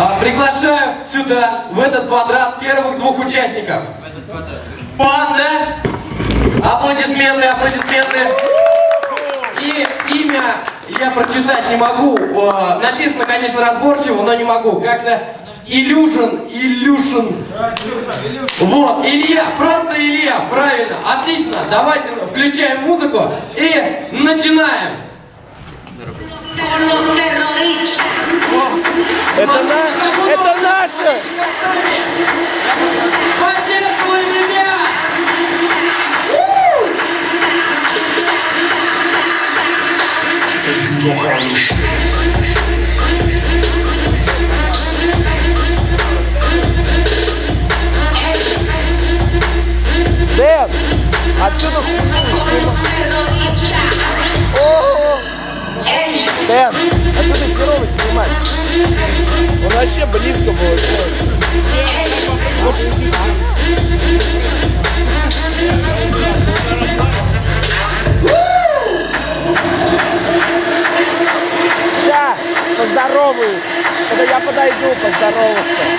А, приглашаю сюда, в этот квадрат, первых двух участников. Панда. Аплодисменты, аплодисменты. И имя я прочитать не могу. Написано, конечно, разборчиво, но не могу. Как-то Илюшин, Илюшин. Вот, Илья, просто Илья, правильно. Отлично, давайте включаем музыку и начинаем. con los terroristas. Это, на... это наше! Дэн! Отсюда! Дэн! Отсюда херово снимать! Вообще близко был. Сейчас, поздороваюсь. Когда я подойду, поздороваться.